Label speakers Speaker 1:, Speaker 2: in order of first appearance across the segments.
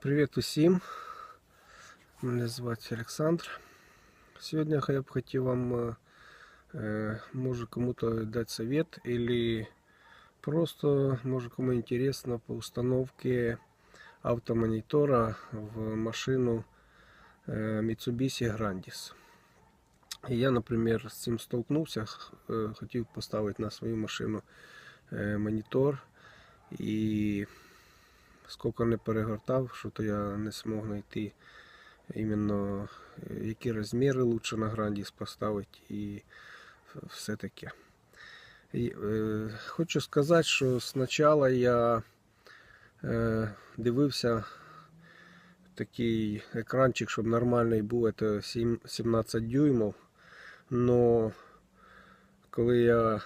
Speaker 1: Привіт усім. Мене звати Олександр. Сьогодні я б хотів вам, е, е, може кому-то дати совет или просто, може кому интересно по установке автомонитора в машину е, Mitsubishi Grandis. І я, наприклад, з цим столкнувся, х- е, хотів поставити на свою машину е, монітор і скільки не перегортав, що то я не змог знайти іменно е, які розміри лучше на Грандіс поставити і все таке. І, е, хочу сказати, що спочатку я е, дивився такий екранчик, щоб нормальний був, це 7 17 дюймов. Но коли я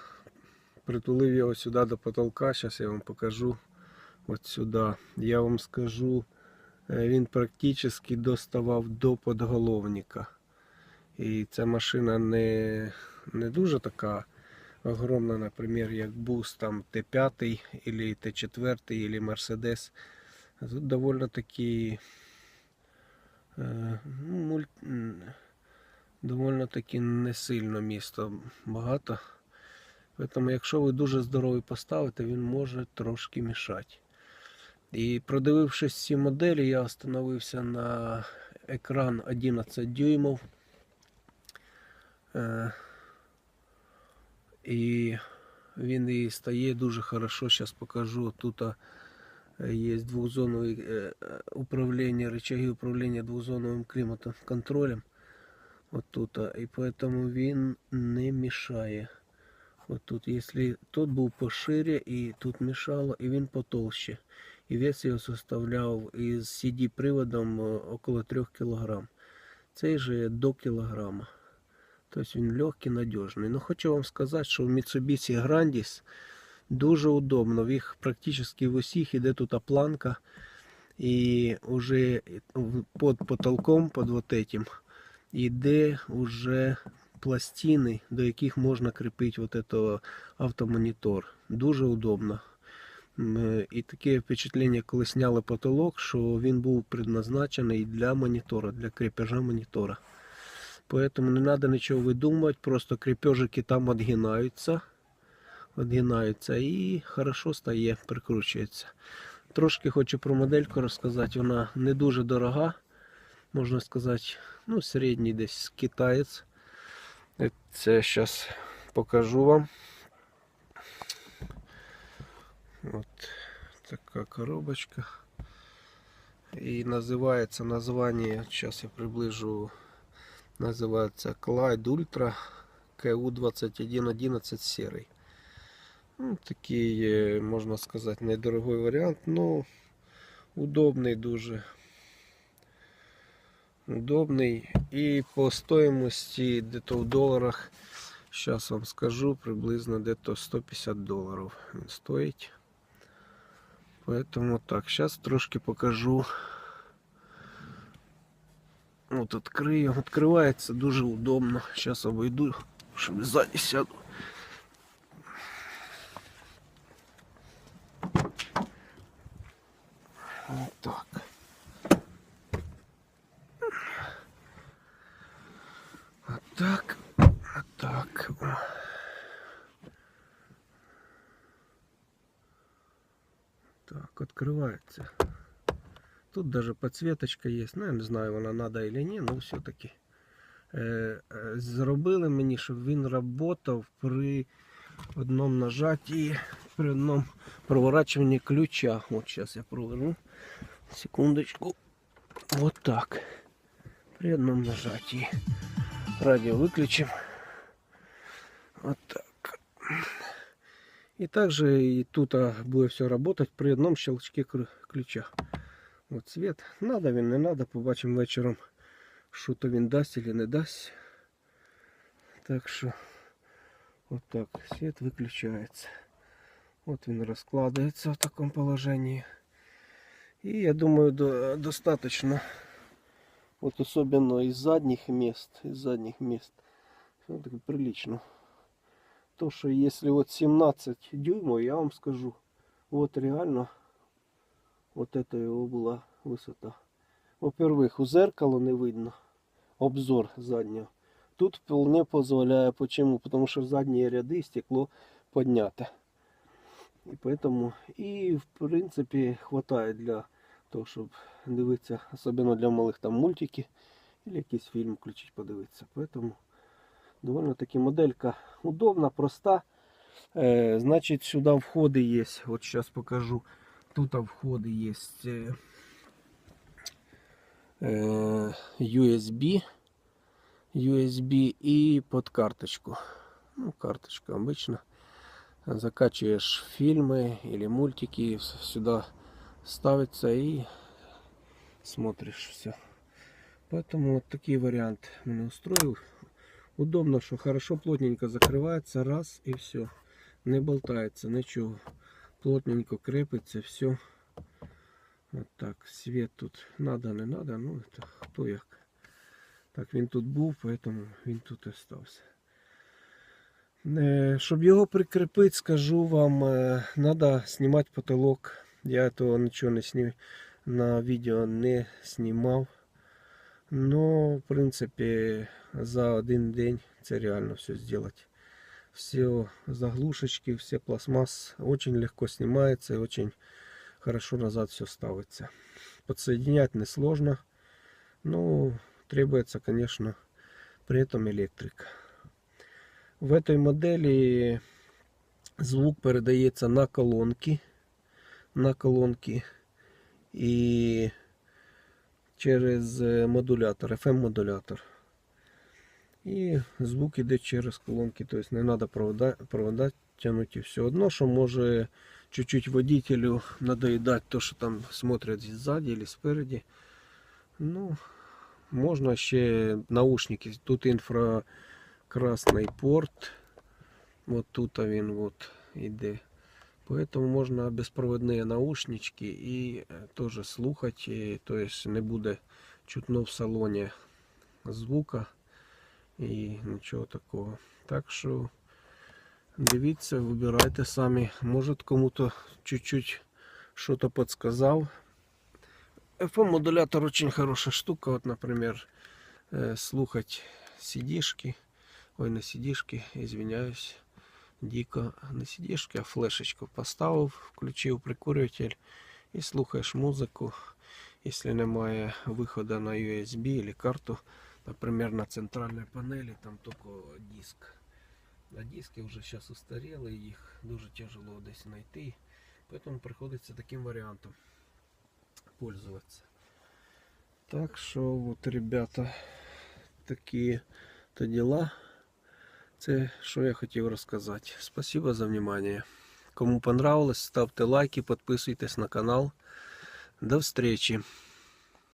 Speaker 1: притулив його сюди до потолка, зараз я вам покажу от сюди. Я вам скажу, е, він практично доставав до подголовника. І ця машина не, не дуже така огромна, наприклад, як бус там Т5 или Т4 или Мерседес. Тут довольно таки е, ну, муль... довольно таки не сильно місто багато. Тому якщо ви дуже здоровий поставите, він може трошки мішати. І продивившись ці моделі, я остановився на екран 11 дюймов. Е, І він і стає дуже хорошо. Зараз покажу. Тут е, є двохзонове е, управління, рычаги управління двохзоновим кліматоконтролем. От тут. І поэтому він не мішає. От тут, якщо тут був пошире і тут мішало, і він потолще. І вес його составляв із CD приводом е, около 3 кг. Цей же до кілограма. Тобто він легкий, надіжний. Ну хочу вам сказати, що в Mitsubishi Grandis дуже удобно. В їх практично в усіх іде тут планка. І вже під потолком, під вот этим, іде уже пластини, до яких можна кріпити вот этого автомонітор. Дуже удобно. Е, І таке впечатлення, коли зняли потолок, що він був предназначений для монітора, для крепежа монітора. Поэтому не треба нічого видумувати, просто крепежики там відгинаються, відгинаються і хорошо стає, прикручується. Трошки хочу про модельку розказати. Вона не дуже дорога, можна сказати, ну, середній десь китаєць. Е, Це зараз покажу вам. От така коробочка. І називається названня, зараз я приближу, називається Clyde Ultra KU2111 серий. Ну, такий, можна сказати, недорогой варіант, но удобний дуже. Удобний. І по стоимости где-то в доларах, сейчас вам скажу, приблизно где-то 150 долларов він. Поэтому так, сейчас трошки покажу. От відкрию. Відкривається дуже удобно. Сейчас обойду, щоб ззаді сяду. Вот так. Вот так. Вот так. Так, открывается. Тут даже подсветочка есть. Ну, я не знаю, вона надо или ні, но все-таки. Е, е, зробили мені, щоб він працював при одному нажатті, при одному проворачиванні ключа. От зараз я проверну. Секундочку. Вот так. При одном нажатии. Радио выключим. Вот так. И также и тут а, будет все работать при одном щелчке кры- ключа. От свет. Надо він, не надо. Побачимо вечором, що то він дасть или не дасть. Так що, вот так, свет выключается. Вот він розкладається в такому положении. И я думаю, до, достаточно. Вот особенно из задних мест, из задних мест. Все таки прилично. То, что если вот 17 дюймов, я вам скажу, вот реально Вот это его была высота. Во-первых, у зеркала не видно обзор заднього. Тут вполне позволяє. Почему? Потому что в задние ряды стекло поднято. І поэтому, і в принципі хватає для того, щоб дивитися, особливо для малих там мультики, або якийсь фільм включити, подивитися. Поэтому довольно таки моделька удобна, проста. Е, значить, сюди входи є. От зараз покажу. Тут входи є е, е, USB, USB і под карточку. Ну, карточка обычно. Закачиваешь фильмы или мультики, с- сюда ставится и смотришь все. Поэтому вот такие варианты меня устроил. Удобно, что хорошо плотненько закрывается, раз и все. Не болтается, ничего. Плотненько крепится, все. Вот так, свет тут надо, не надо, ну это хто як. Так, він тут був, поэтому він тут і остався. Е, Щоб його прикріпити, скажу вам, треба знімати потолок. Я того нічого не сні... на відео не знімав. Но, в принципі, за один день це реально все зробити. Все заглушечки, все пластмасс очень легко снимается и очень хорошо назад все ставится. Подсоединять несложно. Ну, требуется, конечно, при этом электрик. В этой модели звук передається на колонки. На колонки. І через е, модулятор, FM-модулятор. І звук іде через колонки, тобто не треба провода, провода тягнути все одно, що може чуть-чуть водителю надоїдати то, що там смотрять ззаді або спереді. Ну, можна ще наушники. Тут інфракрасний порт. Вот тут він вот іде. Поэтому можно беспроводные наушнички и э, тоже слухать, и, то есть не буде чутно в салоні звука і нічого такого. Так що дивіться, вибирайте самі. Може кому-то чуть-чуть что-то подсказал. FM-модулятор очень хорошая штука. Вот, например, э, слухать сидишки. Ой, не сидишки, извиняюсь. Дико не сидишки, а флешечку поставив, включив прикурюватель і слухаєш музику. Якщо немає виходу на USB або карту, например, на центральной панели там только диск. А диски вже зараз устаріли, їх дуже тяжело десь знайти. Поэтому приходиться таким варіантом пользоваться. Так що, вот, ребята, такі то дела. Це що я хотів розказати. Спасибо за внимание. Кому понравилось, ставте лайки, підписуйтесь на канал. До встречи.